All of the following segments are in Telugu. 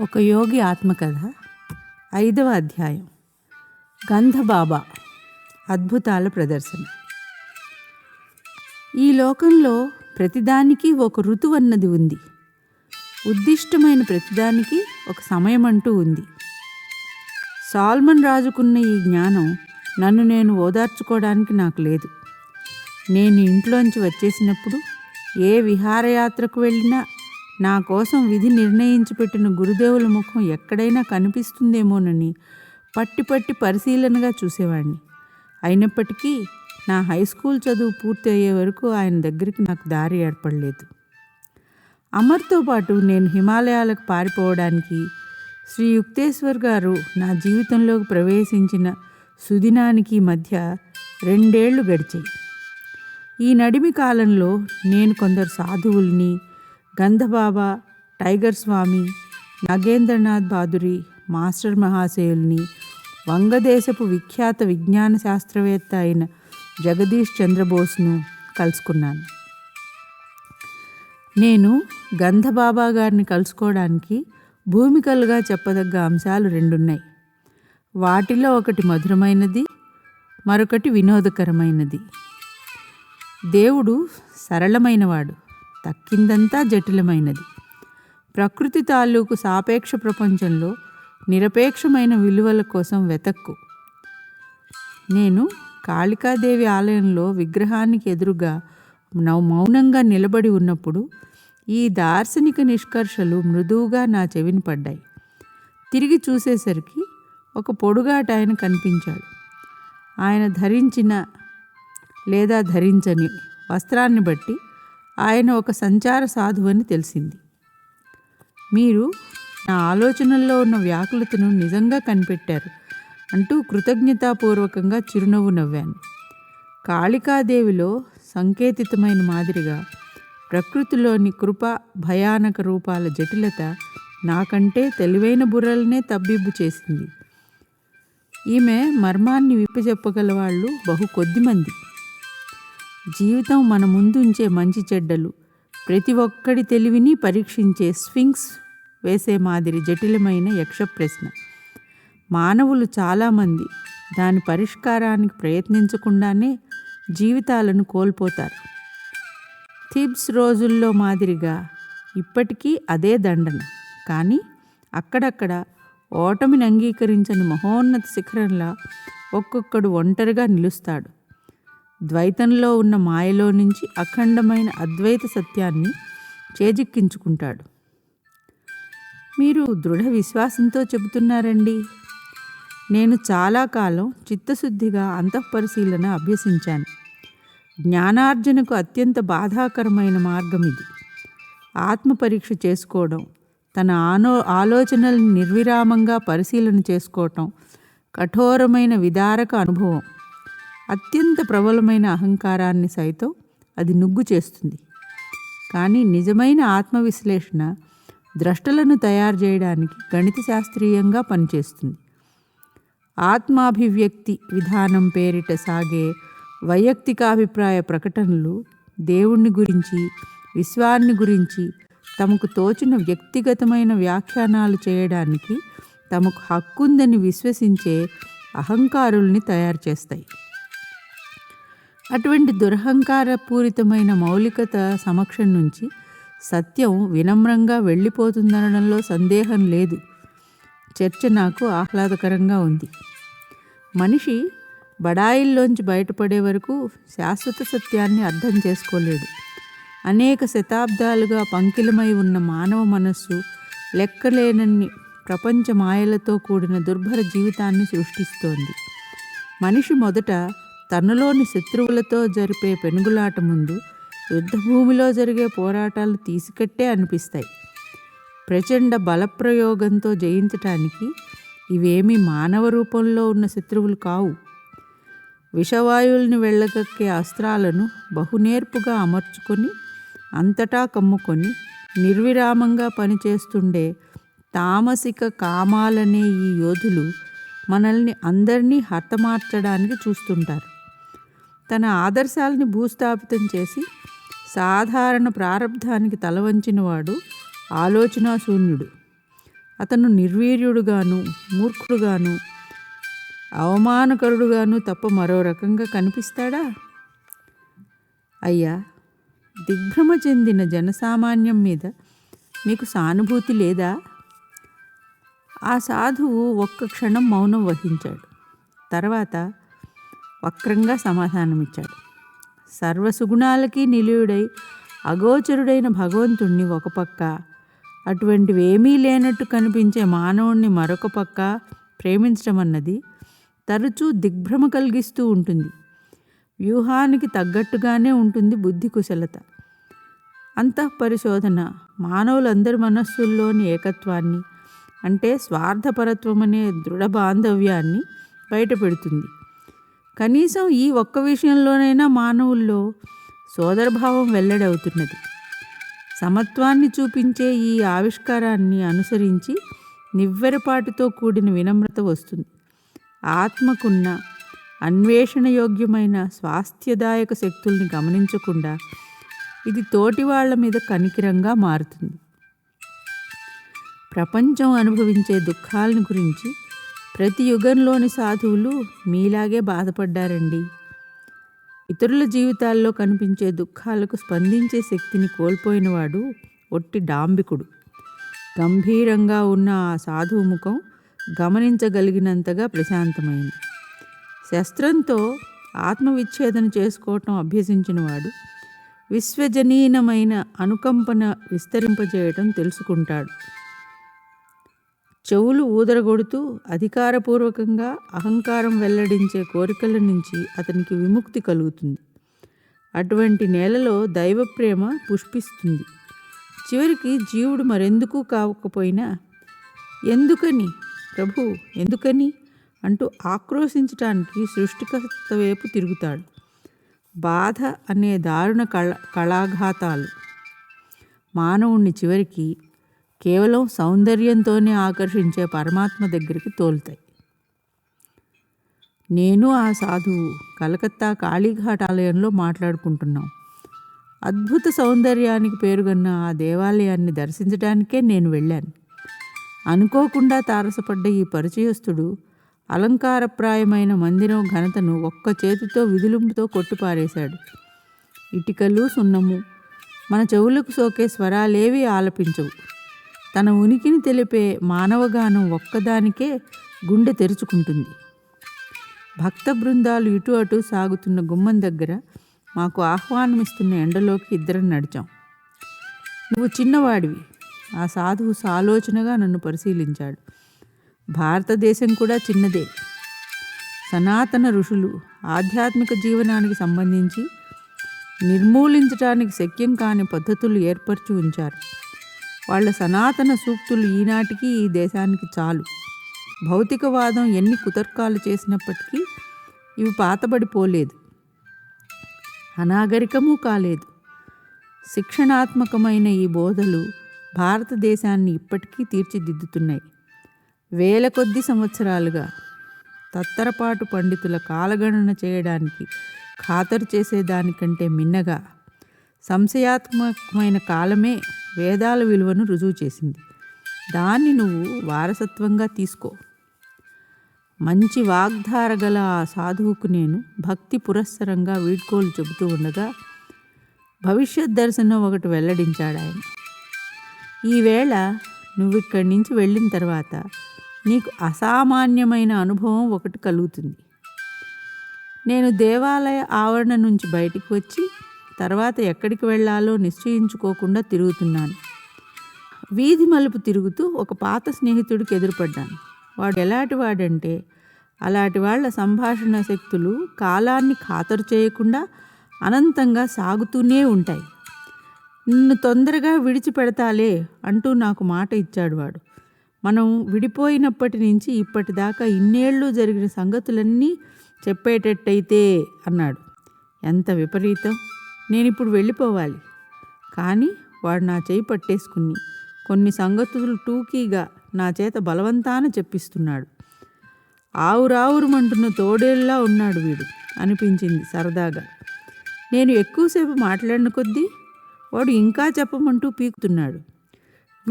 ఒక యోగి ఆత్మకథ ఐదవ అధ్యాయం. గంధబాబా అద్భుతాల ప్రదర్శన. ఈ లోకంలో ప్రతిదానికి ఒక ఋతువు అన్నది ఉంది. ఉద్దిష్టమైన ప్రతిదానికి ఒక సమయం అంటూ ఉంది. సాల్మన్ రాజుకున్న ఈ జ్ఞానం నన్ను నేను ఓదార్చుకోవడానికి నాకు లేదు. నేను ఇంట్లోంచి వచ్చేసినప్పుడు ఏ విహారయాత్రకు వెళ్ళినా నా కోసం విధి నిర్ణయించి పెట్టిన గురుదేవుల ముఖం ఎక్కడైనా కనిపిస్తుందేమోనని పట్టి పట్టి పరిశీలనగా చూసేవాడిని. అయినప్పటికీ నా హై స్కూల్ చదువు పూర్తి అయ్యే వరకు ఆయన దగ్గరికి నాకు దారి ఏర్పడలేదు. అమర్తో పాటు నేను హిమాలయాలకు పారిపోవడానికి శ్రీ యుక్తేశ్వర్ గారు నా జీవితంలోకి ప్రవేశించిన సుదినానికి మధ్య రెండేళ్ళు గడిచాయి. ఈ నడిమి కాలంలో నేను కొందరు సాధువుల్ని గంధబాబా టైగర్ స్వామి నగేంద్రనాథ్ బాదురి మాస్టర్ మహాశయుల్ని వంగదేశపు విఖ్యాత విజ్ఞాన శాస్త్రవేత్త అయిన జగదీష్ చంద్రబోస్ను కలుసుకున్నాను. నేను గంధబాబా గారిని కలుసుకోవడానికి భూమికలుగా చెప్పదగ్గ అంశాలు రెండున్నాయి. వాటిలో ఒకటి మధురమైనది మరొకటి వినోదకరమైనది. దేవుడు సరళమైనవాడు. తక్కిందంతా జటిలమైనది. ప్రకృతి తాలూకు సాపేక్ష ప్రపంచంలో నిరపేక్షమైన విలువల కోసం వెతక్కు. నేను కాళికాదేవి ఆలయంలో విగ్రహానికి ఎదురుగా మౌనంగా నిలబడి ఉన్నప్పుడు ఈ దార్శనిక నిష్కర్షలు మృదువుగా నా చెవిని పడ్డాయి. తిరిగి చూసేసరికి ఒక పొడుగాట ఆయన కనిపించాడు. ఆయన ధరించిన లేదా ధరించని వస్త్రాన్ని బట్టి ఆయన ఒక సంచార సాధువు అని తెలిసింది. మీరు నా ఆలోచనల్లో ఉన్న వ్యాకులతను నిజంగా కనిపెట్టారు అంటూ కృతజ్ఞతాపూర్వకంగా చిరునవ్వు నవ్వాను. కాళికాదేవిలో సంకేతితమైన మాదిరిగా ప్రకృతిలోని కృప భయానక రూపాల జటిలత నాకంటే తెలివైన బుర్రలనే తబ్బిబ్బు చేసింది. ఈమె మర్మాన్ని విప్పచెప్పగల వాళ్ళు బహు కొద్దిమంది. జీవితం మన ముందు ఉంచే మంచి చెడ్డలు. ప్రతి ఒక్కడి తెలివిని పరీక్షించే స్ఫింక్స్ వేసే మాదిరి జటిలమైన యక్ష ప్రశ్న. మానవులు చాలామంది దాని పరిష్కారానికి ప్రయత్నించకుండానే జీవితాలను కోల్పోతారు. థిబ్స్ రోజుల్లో మాదిరిగా ఇప్పటికీ అదే దండన. కానీ అక్కడక్కడ ఓటమిని అంగీకరించని మహోన్నత శిఖరంలా ఒక్కొక్కడు ఒంటరిగా నిలుస్తాడు. ద్వైతంలో ఉన్న మాయలో నుంచి అఖండమైన అద్వైత సత్యాన్ని చేజిక్కించుకుంటాడు. మీరు దృఢ విశ్వాసంతో చెబుతున్నారండి. నేను చాలా కాలం చిత్తశుద్ధిగా అంతఃపరిశీలన అభ్యసించాను. జ్ఞానార్జనకు అత్యంత బాధాకరమైన మార్గం ఇది. ఆత్మపరీక్ష చేసుకోవడం తన ఆనో ఆలోచనల్ని నిర్విరామంగా పరిశీలన చేసుకోవటం కఠోరమైన విదారక అనుభవం. అత్యంత ప్రబలమైన అహంకారాన్ని సైతం అది నుగ్గు చేస్తుంది. కానీ నిజమైన ఆత్మవిశ్లేషణ ద్రష్టలను తయారు చేయడానికి గణిత శాస్త్రీయంగా పనిచేస్తుంది. ఆత్మాభివ్యక్తి విధానం పేరిట సాగే వైయక్తికాభిప్రాయ ప్రకటనలు దేవుణ్ణి గురించి విశ్వాన్ని గురించి తమకు తోచిన వ్యక్తిగతమైన వ్యాఖ్యానాలు చేయడానికి తమకు హక్కుందని విశ్వసించే అహంకారుల్ని తయారు చేస్తాయి. అటువంటి దురహంకారపూరితమైన మౌలికత సమక్షం నుంచి సత్యం వినమ్రంగా వెళ్ళిపోతుందనడంలో సందేహం లేదు. చర్చ నాకు ఆహ్లాదకరంగా ఉంది. మనిషి బడాయిల్లోంచి బయటపడే వరకు శాశ్వత సత్యాన్ని అర్థం చేసుకోలేడు. అనేక శతాబ్దాలుగా పంకిలమై ఉన్న మానవ మనస్సు లెక్కలేనన్ని ప్రపంచ మాయలతో కూడిన దుర్భర జీవితాన్ని సృష్టిస్తోంది. మనిషి మొదట తనలోని శత్రువులతో జరిపే పెనుగులాట ముందు యుద్ధభూమిలో జరిగే పోరాటాలు తీసుకట్టే అనిపిస్తాయి. ప్రచండ బలప్రయోగంతో జయించటానికి ఇవేమీ మానవ రూపంలో ఉన్న శత్రువులు కావు. విషవాయువుల్ని వెళ్ళగక్కే అస్త్రాలను బహునేర్పుగా అమర్చుకొని అంతటా కమ్ముకొని నిర్విరామంగా పనిచేస్తుండే తామసిక కామాలనే ఈ యోధులు మనల్ని అందరినీ హతమార్చడానికి చూస్తుంటారు. తన ఆదర్శాలని భూస్థాపితం చేసి సాధారణ ప్రారంధానికి తలవంచినవాడు ఆలోచనా శూన్యుడు అతను నిర్వీర్యుడుగాను మూర్ఖుడుగాను అవమానకరుడుగాను తప్ప మరో రకంగా కనిపిస్తాడా? అయ్యా దిగ్భ్రమ చెందిన జనసామాన్యం మీద మీకు సానుభూతి లేదా? ఆ సాధువు ఒక్క క్షణం మౌనం వహించాడు. తర్వాత వక్రంగా సమాధానమిచ్చాడు. సర్వసుగుణాలకి నిలువుడై అగోచరుడైన భగవంతుణ్ణి ఒక పక్క అటువంటివేమీ లేనట్టు కనిపించే మానవుణ్ణి మరొక పక్క ప్రేమించడం అన్నది తరచూ దిగ్భ్రమ కలిగిస్తూ ఉంటుంది. వ్యూహానికి తగ్గట్టుగానే ఉంటుంది బుద్ధి కుశలత. అంతఃపరిశోధన మానవులందరి మనస్సుల్లోని ఏకత్వాన్ని అంటే స్వార్థపరత్వం అనే దృఢ బాంధవ్యాన్ని బయటపెడుతుంది. కనీసం ఈ ఒక్క విషయంలోనైనా మానవుల్లో సోదరభావం వెల్లడవుతున్నది. సమత్వాన్ని చూపించే ఈ ఆవిష్కారాన్ని అనుసరించి నివ్వెరపాటుతో కూడిన వినమ్రత వస్తుంది. ఆత్మకున్న అన్వేషణయోగ్యమైన స్వాస్థ్యదాయక శక్తుల్ని గమనించకుండా ఇది తోటి వాళ్ళ మీద కనికిరంగా మారుతుంది. ప్రపంచం అనుభవించే దుఃఖాలను గురించి ప్రతి యుగంలోని సాధువులు మీలాగే బాధపడ్డారండి. ఇతరుల జీవితాల్లో కనిపించే దుఃఖాలకు స్పందించే శక్తిని కోల్పోయినవాడు ఒట్టి డాంబికుడు. గంభీరంగా ఉన్న ఆ సాధువు ముఖం గమనించగలిగినంతగా ప్రశాంతమైంది. శస్త్రంతో ఆత్మవిచ్ఛేదన చేసుకోవటం అభ్యసించినవాడు విశ్వజనీనమైన అనుకంపన విస్తరింపజేయటం తెలుసుకుంటాడు. చెవులు ఊదరగొడుతూ అధికారపూర్వకంగా అహంకారం వెల్లడించే కోరికల నుంచి అతనికి విముక్తి కలుగుతుంది. అటువంటి నేలలో దైవప్రేమ పుష్పిస్తుంది. చివరికి జీవుడు మరెందుకు కావకపోయినా ఎందుకని? ప్రభు ఎందుకని? అంటూ ఆక్రోశించటానికి సృష్టికర్త వైపు తిరుగుతాడు. బాధ అనే దారుణ కళ కళాఘాతాలు. మానవుణ్ణి చివరికి కేవలం సౌందర్యంతోనే ఆకర్షించే పరమాత్మ దగ్గరికి తోలుతాయి. నేను ఆ సాధువు కలకత్తా కాళీఘాట్ ఆలయంలో మాట్లాడుకుంటున్నాం. అద్భుత సౌందర్యానికి పేరుగన్న ఆ దేవాలయాన్ని దర్శించడానికే నేను వెళ్ళాను. అనుకోకుండా తారసపడ్డ ఈ పరిచయస్తుడు అలంకారప్రాయమైన మందిరం ఘనతను ఒక్క చేతితో విధులుంపుతో కొట్టిపారేశాడు. ఇటికలు సున్నము మన చెవులకు సోకే స్వరాలేవి ఆలపించవు. తన ఉనికిని తెలిపే మానవగానం ఒక్కదానికే గుండె తెరుచుకుంటుంది. భక్త బృందాలు ఇటు అటు సాగుతున్న గుమ్మం దగ్గర మాకు ఆహ్వానమిస్తున్న ఎండలోకి ఇద్దరం నడిచాం. నువ్వు చిన్నవాడివి. ఆ సాధువు సాలోచనగా నన్ను పరిశీలించాడు. భారతదేశం కూడా చిన్నదే. సనాతన ఋషులు ఆధ్యాత్మిక జీవనానికి సంబంధించి నిర్మూలించడానికి శక్యం కాని పద్ధతులు ఏర్పరిచి ఉంచారు. వాళ్ళ సనాతన సూక్తులు ఈనాటికి ఈ దేశానికి చాలు. భౌతికవాదం ఎన్ని కుతర్కాలు చేసినప్పటికీ ఇవి పాతబడిపోలేదు. అనాగరికము కాలేదు. శిక్షణాత్మకమైన ఈ బోధలు భారతదేశాన్ని ఇప్పటికీ తీర్చిదిద్దుతున్నాయి. వేల కొద్ది సంవత్సరాలుగా తత్తరపాటు పండితుల కాలగణన చేయడానికి ఖాతరు చేసేదానికంటే మిన్నగా సంశయాత్మకమైన కాలమే వేదాల విలువను రుజువు చేసింది. దాన్ని నువ్వు వారసత్వంగా తీసుకో. మంచి వాగ్ధార గల ఆ సాధువుకు నేను భక్తి పురస్సరంగా వీడ్కోలు చెబుతూ ఉండగా భవిష్యత్ దర్శనం ఒకటి వెల్లడించాడు ఆయన. ఈవేళ నువ్వు ఇక్కడి నుంచి వెళ్ళిన తర్వాత నీకు అసామాన్యమైన అనుభవం ఒకటి కలుగుతుంది. నేను దేవాలయ ఆవరణ నుంచి బయటికి వచ్చి తర్వాత ఎక్కడికి వెళ్ళాలో నిశ్చయించుకోకుండా తిరుగుతున్నాను. వీధి మలుపు తిరుగుతూ ఒక పాత స్నేహితుడికి ఎదురుపడ్డాను. వాడు ఎలాంటి వాడంటే అలాంటి వాళ్ళ సంభాషణ శక్తులు కాలాన్ని ఖాతరు చేయకుండా అనంతంగా సాగుతూనే ఉంటాయి. నిన్ను తొందరగా విడిచిపెడతాలే అంటూ నాకు మాట ఇచ్చాడు వాడు. మనం విడిపోయినప్పటి నుంచి ఇప్పటిదాకా ఇన్నేళ్ళు జరిగిన సంగతులన్నీ చెప్పేటట్టయితే అన్నాడు. ఎంత విపరీతం! నేను ఇప్పుడు వెళ్ళిపోవాలి. కానీ వాడు నా చేయి పట్టేసుకుని కొన్ని సంగతులు టూకీగా నా చేత బలవంతాన చెప్పిస్తున్నాడు. ఆవురావురుమంటున్న తోడేళ్ళలా ఉన్నాడు వీడు అనిపించింది సరదాగా. నేను ఎక్కువసేపు మాట్లాడిన కొద్దీ వాడు ఇంకా చెప్పమంటూ పీకుతున్నాడు.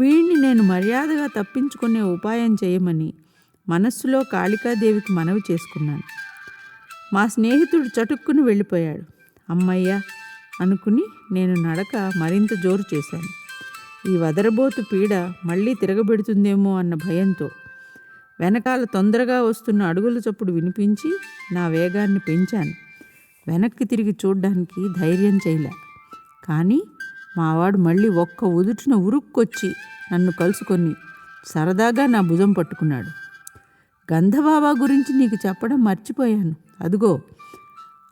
వీడిని నేను మర్యాదగా తప్పించుకునే ఉపాయం చేయమని మనస్సులో కాళికాదేవికి మనవి చేసుకున్నాను. మా స్నేహితుడు చటుక్కుని వెళ్ళిపోయాడు. అమ్మయ్య అనుకుని నేను నడక మరింత జోరు చేశాను. ఈ వదరబోతు పీడ మళ్ళీ తిరగబెడుతుందేమో అన్న భయంతో వెనకాల తొందరగా వస్తున్న అడుగుల చప్పుడు వినిపించి నా వేగాన్ని పెంచాను. వెనక్కి తిరిగి చూడ్డానికి ధైర్యం చేయలే. కానీ మావాడు మళ్ళీ ఒక్క ఉదుటిన ఉరుక్కొచ్చి నన్ను కలుసుకొని సరదాగా నా భుజం పట్టుకున్నాడు. గంధబాబా గురించి నీకు చెప్పడం మర్చిపోయాను. అదుగో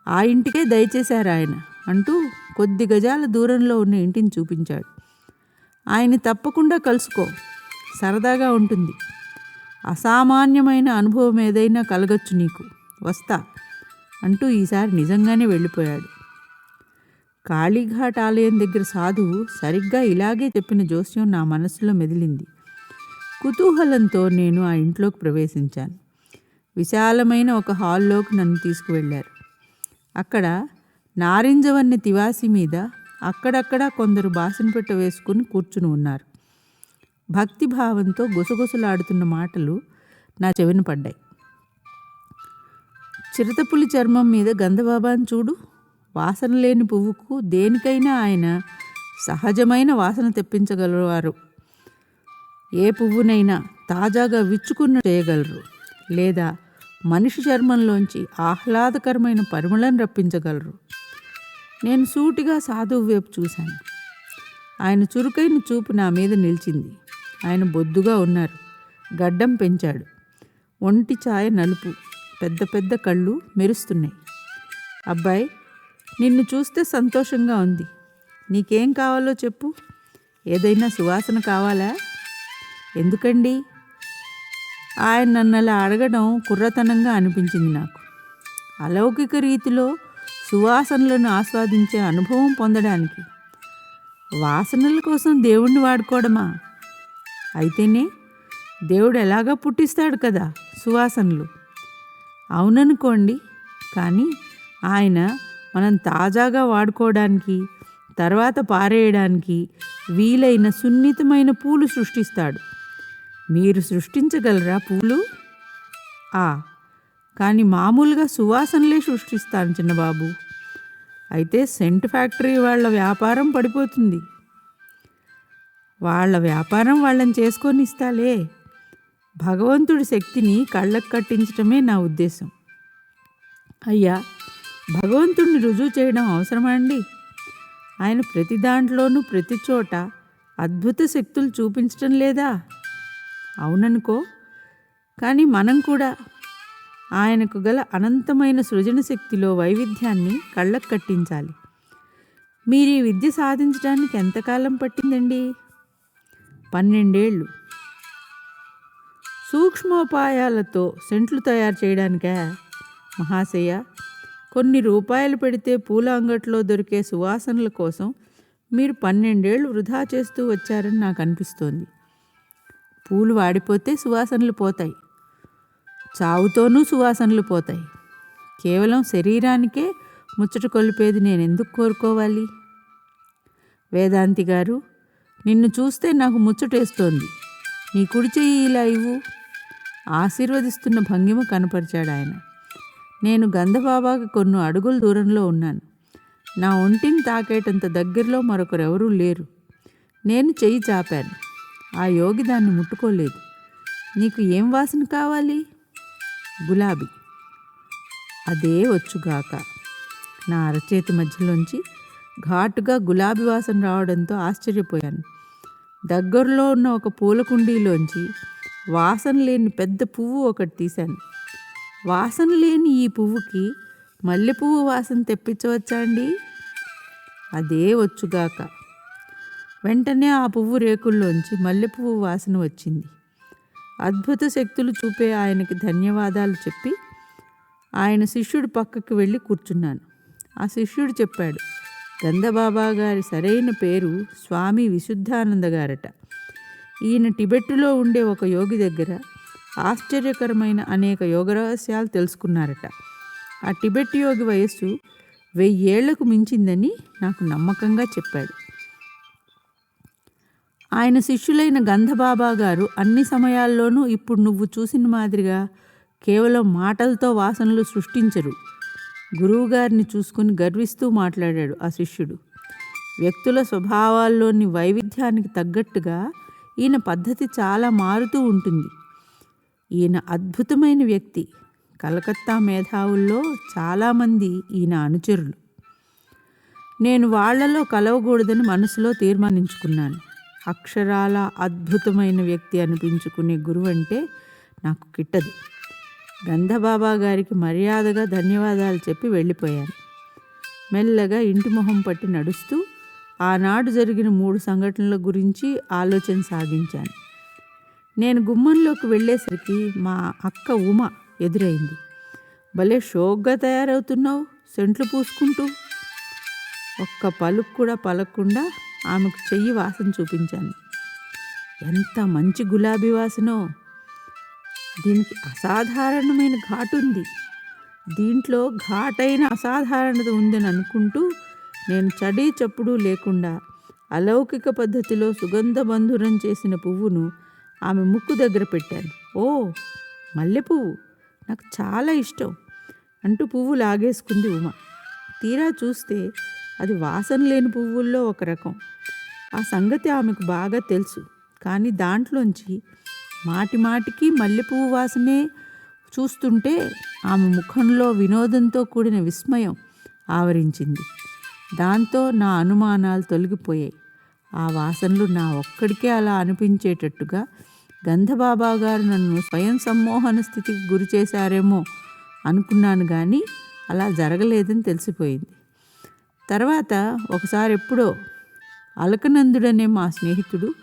ఆ ఇంటికే దయచేశారు ఆయన అంటూ కొద్ది గజాల దూరంలో ఉన్న ఇంటిని చూపించాడు. ఆయన్ని తప్పకుండా కలుసుకో. సరదాగా ఉంటుంది. అసామాన్యమైన అనుభవం ఏదైనా కలగచ్చు నీకు. వస్తా అంటూ ఈసారి నిజంగానే వెళ్ళిపోయాడు. కాళీఘాట్ ఆలయం దగ్గర సాధువు సరిగ్గా ఇలాగే చెప్పిన జోస్యం నా మనసులో మెదిలింది. కుతూహలంతో నేను ఆ ఇంట్లోకి ప్రవేశించాను. విశాలమైన ఒక హాల్లోకి నన్ను తీసుకువెళ్ళారు. అక్కడ నారింజవన్ని తివాసి మీద అక్కడక్కడ కొందరు బాసిన పెట్ట వేసుకుని కూర్చుని ఉన్నారు. భక్తిభావంతో గుసగుసలాడుతున్న మాటలు నా చెవిన పడ్డాయి. చిరతపులి చర్మం మీద గంధబాబాను చూడు. వాసన లేని పువ్వుకు దేనికైనా ఆయన సహజమైన వాసన తెప్పించగలవారు. ఏ పువ్వునైనా తాజాగా విచ్చుకున్న చేయగలరు. లేదా మనిషి చర్మంలోంచి ఆహ్లాదకరమైన పరిమళం రప్పించగలరు. నేను సూటిగా సాధువు వైపు చూశాను. ఆయన చురుకైన చూపు నా మీద నిలిచింది. ఆయన బొద్దుగా ఉన్నారు. గడ్డం పెంచాడు. ఒంటి ఛాయ నలుపు. పెద్ద పెద్ద కళ్ళు మెరుస్తున్నాయి. అబ్బాయి నిన్ను చూస్తే సంతోషంగా ఉంది. నీకేం కావాలో చెప్పు. ఏదైనా సువాసన కావాలా? ఎందుకండి? ఆయన నన్ను అలా అడగడం కుర్రతనంగా అనిపించింది నాకు. అలౌకిక రీతిలో సువాసనలను ఆస్వాదించే అనుభవం పొందడానికి. వాసనల కోసం దేవుణ్ణి వాడుకోవడమా? అయితేనే దేవుడు ఎలాగా పుట్టిస్తాడు కదా సువాసనలు. అవుననుకోండి కానీ ఆయన మనం తాజాగా వాడుకోవడానికి తర్వాత పారేయడానికి వీలైన సున్నితమైన పూలు సృష్టిస్తాడు. మీరు సృష్టించగలరా పూలు? ఆ కానీ మామూలుగా సువాసనలే సృష్టిస్తాను చిన్నబాబు. అయితే సెంట్ ఫ్యాక్టరీ వాళ్ళ వ్యాపారం పడిపోతుంది. వాళ్ళ వ్యాపారం వాళ్ళని చేసుకొని ఇస్తాలే భగవంతుడి శక్తిని కళ్ళకు కట్టించటమే నా ఉద్దేశం. అయ్యా భగవంతుడిని రుజువు చేయడం అవసరమా అండి? ఆయన ప్రతి దాంట్లోనూ ప్రతి చోట అద్భుత శక్తులు చూపించటం లేదా? అవుననుకో కానీ మనం కూడా ఆయనకు గల అనంతమైన సృజన శక్తిలో వైవిధ్యాన్ని కళ్ళకు కట్టించాలి. మీరు ఈ విద్య సాధించడానికి ఎంతకాలం పట్టిందండి? పన్నెండేళ్ళు. సూక్ష్మోపాయాలతో సెంట్లు తయారు చేయడానికా? మహాశయ కొన్ని రూపాయలు పెడితే పూల అంగట్లో దొరికే సువాసనల కోసం మీరు పన్నెండేళ్ళు వృధా చేస్తూ వచ్చారని నాకు అనిపిస్తోంది. పూలు వాడిపోతే సువాసనలు పోతాయి. చావుతోనూ సువాసనలు పోతాయి. కేవలం శరీరానికే ముచ్చట కొలిపేది నేను ఎందుకు కోరుకోవాలి? వేదాంతి గారు నిన్ను చూస్తే నాకు ముచ్చటేస్తోంది. నీ కుడి చెయ్యి ఇలా ఇవ్వు. ఆశీర్వదిస్తున్న భంగిమ కనపరిచాడు ఆయన. నేను గంధబాబాకి కొన్ని అడుగుల దూరంలో ఉన్నాను. నా ఒంటిని తాకేటంత దగ్గరలో మరొకరెవరూ లేరు. నేను చెయ్యి చాపాను. ఆ యోగి దాన్ని ముట్టుకోలేదు. నీకు ఏం వాసన కావాలి? గులాబీ. అదే వచ్చుగాక నా అరచేతి మధ్యలోంచి ఘాటుగా గులాబీ వాసన రావడంతో ఆశ్చర్యపోయాను. దగ్గరలో ఉన్న ఒక పూల కుండీలోంచి వాసన లేని పెద్ద పువ్వు ఒకటి తీశాను. వాసన లేని ఈ పువ్వుకి మల్లెపువ్వు వాసన తెప్పించవచ్చా అండి? అదే వచ్చుగాక వెంటనే ఆ పువ్వు రేకుల్లోంచి మల్లెపువ్వు వాసన వచ్చింది. అద్భుత శక్తులు చూపే ఆయనకి ధన్యవాదాలు చెప్పి ఆయన శిష్యుడు పక్కకి వెళ్ళి కూర్చున్నాను. ఆ శిష్యుడు చెప్పాడు గంధబాబా గారి సరైన పేరు స్వామి విశుద్ధానంద గారట. ఈయన టిబెట్టులో ఉండే ఒక యోగి దగ్గర ఆశ్చర్యకరమైన అనేక యోగ రహస్యాలు తెలుసుకున్నారట. ఆ టిబెట్ యోగి వయస్సు వెయ్యేళ్ళకు మించిందని నాకు నమ్మకంగా చెప్పాడు. ఆయన శిష్యులైన గంధబాబా గారు అన్ని సమయాల్లోనూ ఇప్పుడు నువ్వు చూసిన మాదిరిగా కేవలం మాటలతో వాసనలు సృష్టించరు. గురువుగారిని చూసుకుని గర్విస్తూ మాట్లాడాడు ఆ శిష్యుడు. వ్యక్తుల స్వభావాల్లోని వైవిధ్యానికి తగ్గట్టుగా ఈయన పద్ధతి చాలా మారుతూ ఉంటుంది. ఈయన అద్భుతమైన వ్యక్తి కలకత్తా మేధావుల్లో చాలామంది ఈయన అనుచరులు. నేను వాళ్ళలో కలవకూడదని మనసులో తీర్మానించుకున్నాను. అక్షరాల అద్భుతమైన వ్యక్తి అనిపించుకునే గురువు అంటే నాకు కిట్టదు. గంధబాబా గారికి మర్యాదగా ధన్యవాదాలు చెప్పి వెళ్ళిపోయాను. మెల్లగా ఇంటి మొహం పట్టి నడుస్తూ ఆనాడు జరిగిన మూడు సంఘటనల గురించి ఆలోచన సాగించాను. నేను గుమ్మంలోకి వెళ్ళేసరికి మా అక్క ఉమ ఎదురైంది. భలే షోక్గా తయారవుతున్నావు సెంట్లు పూసుకుంటూ. ఒక్క పలుకు కూడా పలకుండా ఆమెకు చెయ్యి వాసన చూపించాను. ఎంత మంచి గులాబీ వాసనో! దీనికి అసాధారణమైన ఘాటు ఉంది. దీంట్లో ఘాటైన అసాధారణత ఉందని అనుకుంటూ నేను చడీ చప్పుడు లేకుండా అలౌకిక పద్ధతిలో సుగంధ బంధురం చేసిన పువ్వును ఆమె ముక్కు దగ్గర పెట్టాను. ఓ! మల్లె పువ్వు నాకు చాలా ఇష్టం! అంటూ పువ్వు లాగేసుకుంది ఉమ. తీరా చూస్తే అది వాసన లేని పువ్వుల్లో ఒక రకం. ఆ సంగతి ఆమెకు బాగా తెలుసు. కానీ దాంట్లోంచి మాటి మాటికి మల్లెపువ్వు వాసనే చూస్తుంటే ఆమె ముఖంలో వినోదంతో కూడిన విస్మయం ఆవరించింది. దాంతో నా అనుమానాలు తొలగిపోయాయి. ఆ వాసనలు నా ఒక్కడికే అలా అనిపించేటట్టుగా గంధబాబా గారు నన్ను స్వయం సమ్మోహన స్థితికి గురి చేశారేమో అనుకున్నాను కానీ అలా జరగలేదని తెలిసిపోయింది. తర్వాత ఒకసారి ఎప్పుడో అలకనందుడనే మా స్నేహితుడు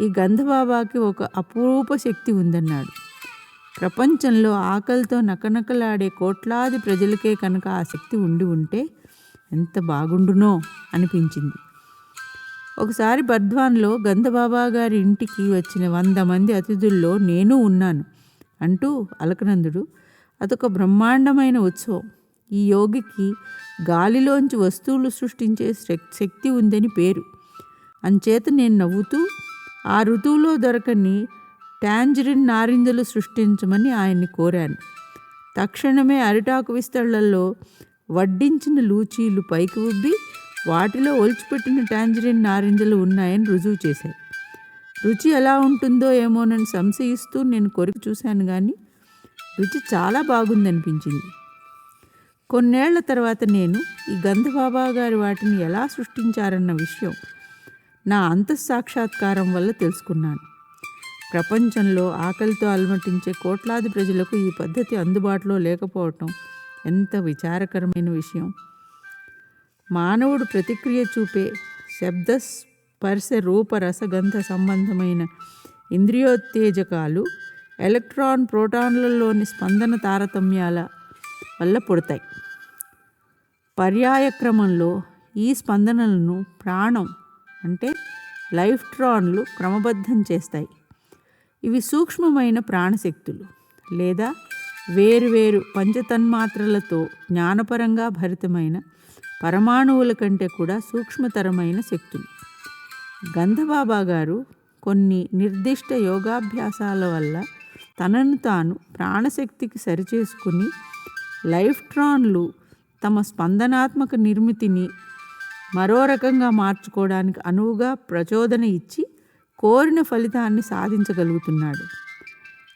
ఈ గంధబాబాకి ఒక అపూర్వ శక్తి ఉందన్నాడు. ప్రపంచంలో ఆకలితో నకనకలాడే కోట్లాది ప్రజలకే కనుక ఆ శక్తి ఉండి ఉంటే ఎంత బాగుండునో అనిపించింది. ఒకసారి బర్ధ్వాన్లో గంధబాబా గారి ఇంటికి వచ్చిన వంద మంది అతిథుల్లో నేను ఉన్నాను అంటూ అలకనందుడు అదొక బ్రహ్మాండమైన ఉత్సవం. ఈ యోగికి గాలిలోంచి వస్తువులు సృష్టించే శక్- శక్తి ఉందని పేరు. అంచేత నేను నవ్వుతూ ఆ ఋతువులో దొరకని టాంజరిన్ నారింజలు సృష్టించమని ఆయన్ని కోరాను. తక్షణమే అరిటాకు విస్తళ్ళలో వడ్డించిన లూచీలు పైకి ఉబ్బి వాటిలో ఒలిచిపెట్టిన టాంజరిన్ నారింజలు ఉన్నాయని రుజువు చేశాయి. రుచి ఎలా ఉంటుందో ఏమోనని సంశయిస్తూ నేను కొరికి చూశాను కానీ రుచి చాలా బాగుందనిపించింది. కొన్నేళ్ళ తర్వాత నేను ఈ గంధబాబా గారి వాటిని ఎలా సృష్టించారన్న విషయం నా అంతఃసాక్షాత్కారం వల్ల తెలుసుకున్నాను. ప్రపంచంలో ఆకలితో అలమటించే కోట్లాది ప్రజలకు ఈ పద్ధతి అందుబాటులో లేకపోవటం ఎంత విచారకరమైన విషయం. మానవుడు ప్రతిక్రియ చూపే శబ్ద స్పర్శ రూప రసగంధ సంబంధమైన ఇంద్రియోత్తేజకాలు ఎలక్ట్రాన్ ప్రోటాన్లలోని స్పందన తారతమ్యాల వల్ల పుడతాయి. పర్యాయక్రమంలో ఈ స్పందనలను ప్రాణం అంటే లైఫ్ ట్రాన్లు క్రమబద్ధం చేస్తాయి. ఇవి సూక్ష్మమైన ప్రాణశక్తులు లేదా వేరువేరు పంచతన్మాత్రలతో జ్ఞానపరంగా భరితమైన పరమాణువుల కంటే కూడా సూక్ష్మతరమైన శక్తులు. గంధబాబా గారు కొన్ని నిర్దిష్ట యోగాభ్యాసాల వల్ల తనను తాను ప్రాణశక్తికి సరిచేసుకుని లైఫ్ ట్రాన్లు తమ స్పందనాత్మక నిర్మితిని మరో రకంగా మార్చుకోవడానికి అనువుగా ప్రచోదన ఇచ్చి కోరిన ఫలితాన్ని సాధించగలుగుతున్నాడు.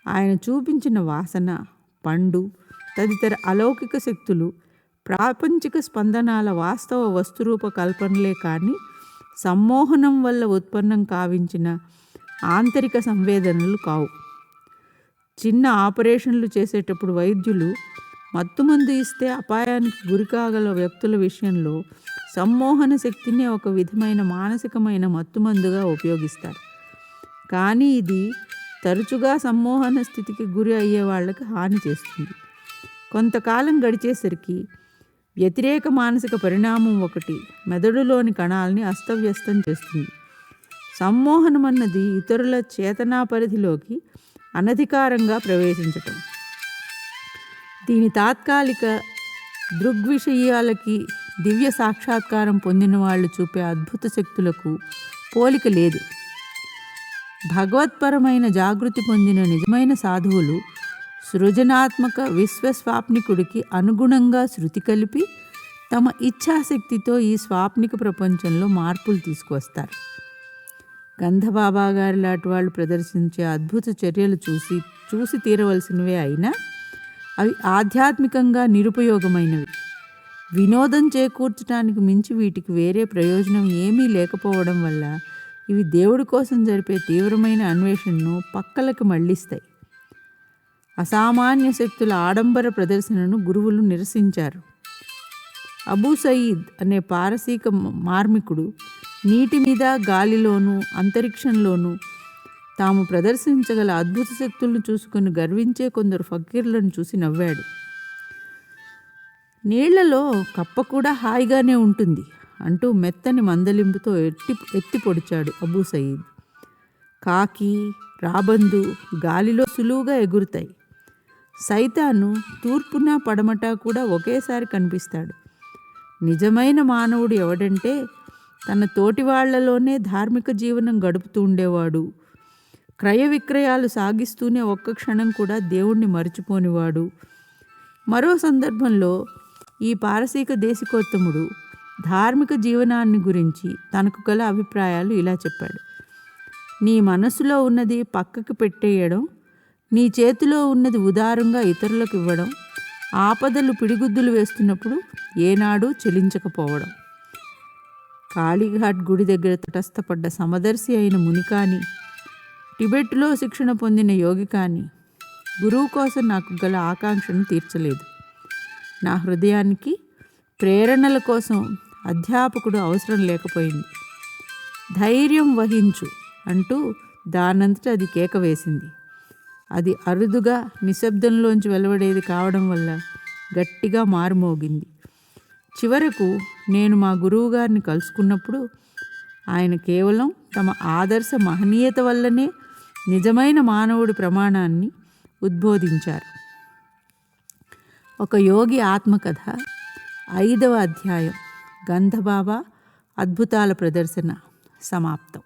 ఆయన చూపించిన వాసన పండు తదితర అలౌకిక శక్తులు ప్రాపంచిక స్పందనాల వాస్తవ వస్తురూప కల్పనలే కానీ సమ్మోహనం వల్ల ఉత్పన్నం కావించిన ఆంతరిక సంవేదనలు కావు. చిన్న ఆపరేషన్లు చేసేటప్పుడు వైద్యులు మత్తుమందు ఇస్తే అపాయానికి గురికాగల వ్యక్తుల విషయంలో సమ్మోహన శక్తిని ఒక విధమైన మానసికమైన మత్తుమందుగా ఉపయోగిస్తారు. కానీ ఇది తరచుగా సమ్మోహన స్థితికి గురి అయ్యే వాళ్ళకి హాని చేస్తుంది. కొంతకాలం గడిచేసరికి వ్యతిరేక మానసిక పరిణామం ఒకటి మెదడులోని కణాలని అస్తవ్యస్తం చేస్తుంది. సమ్మోహనం అన్నది ఇతరుల చేతనా పరిధిలోకి అనధికారంగా ప్రవేశించటం. దీని తాత్కాలిక దృగ్విషయాలకి దివ్య సాక్షాత్కారం పొందిన వాళ్ళు చూపే అద్భుత శక్తులకు పోలిక లేదు. భగవత్పరమైన జాగృతి పొందిన నిజమైన సాధువులు సృజనాత్మక విశ్వస్వాప్నికుడికి అనుగుణంగా శృతి కలిపి తమ ఇచ్ఛాశక్తితో ఈ స్వాప్నిక ప్రపంచంలో మార్పులు తీసుకువస్తారు. గంధబాబా గారి లాంటి వాళ్ళు ప్రదర్శించే అద్భుత చర్యలు చూసి చూసి తీరవలసినవే అయినా అవి ఆధ్యాత్మికంగా నిరుపయోగమైనవి. వినోదం చేకూర్చడానికి మించి వీటికి వేరే ప్రయోజనం ఏమీ లేకపోవడం వల్ల ఇవి దేవుడి కోసం జరిపే తీవ్రమైన అన్వేషణను పక్కలకు మళ్ళిస్తాయి. అసామాన్య శక్తుల ఆడంబర ప్రదర్శనను గురువులు నిరసించారు. అబూ సయీద్ అనే పారసీక మార్మికుడు నీటి మీద గాలిలోనూ అంతరిక్షంలోనూ తాము ప్రదర్శించగల అద్భుత శక్తులను చూసుకుని గర్వించే కొందరు ఫకీర్లను చూసి నవ్వాడు. నీళ్ళలో కప్ప కూడా హాయిగానే ఉంటుంది అంటూ మెత్తని మందలింపుతో ఎట్టి ఎత్తి పొడిచాడు అబూ సయీద్. కాకి రాబందు గాలిలో సులువుగా ఎగురుతాయి. సైతాను తూర్పున పడమట కూడా ఒకేసారి కనిపిస్తాడు. నిజమైన మానవుడు ఎవడంటే తన తోటి వాళ్ళలోనే ధార్మిక జీవనం గడుపుతూ ఉండేవాడు క్రయ విక్రయాలు సాగిస్తూనే ఒక్క క్షణం కూడా దేవుణ్ణి మర్చిపోనివాడు. మరో సందర్భంలో ఈ పారసీక దేశికోత్తముడు ధార్మిక జీవనాన్ని గురించి తనకు గల అభిప్రాయాలు ఇలా చెప్పాడు. నీ మనసులో ఉన్నది పక్కకు పెట్టేయడం నీ చేతిలో ఉన్నది ఉదారంగా ఇతరులకు ఇవ్వడం ఆపదలు పిడిగుద్దులు వేస్తున్నప్పుడు ఏనాడు చెలించకపోవడం. కాళీఘాట్ గుడి దగ్గర తటస్థపడ్డ సమదర్శి అయిన మునికాని టిబెట్లో శిక్షణ పొందిన యోగి కానీ గురువు కోసం నాకు గల ఆకాంక్షను తీర్చలేదు. నా హృదయానికి ప్రేరణల కోసం అధ్యాపకుడు అవసరం లేకపోయింది. ధైర్యం వహించు అంటూ దానంతట అది కేక వేసింది. అది అరుదుగా నిశ్శబ్దంలోంచి వెలువడేది కావడం వల్ల గట్టిగా మారుమోగింది. చివరకు నేను మా గురువుగారిని కలుసుకున్నప్పుడు ఆయన కేవలం తమ ఆదర్శ మహనీయత వల్లనే నిజమైన మానవుడి ప్రమాణాన్ని ఉద్బోధించారు. ఒక యోగి ఆత్మకథ ఐదవ అధ్యాయం గంధబాబా అద్భుతాల ప్రదర్శన సమాప్తం.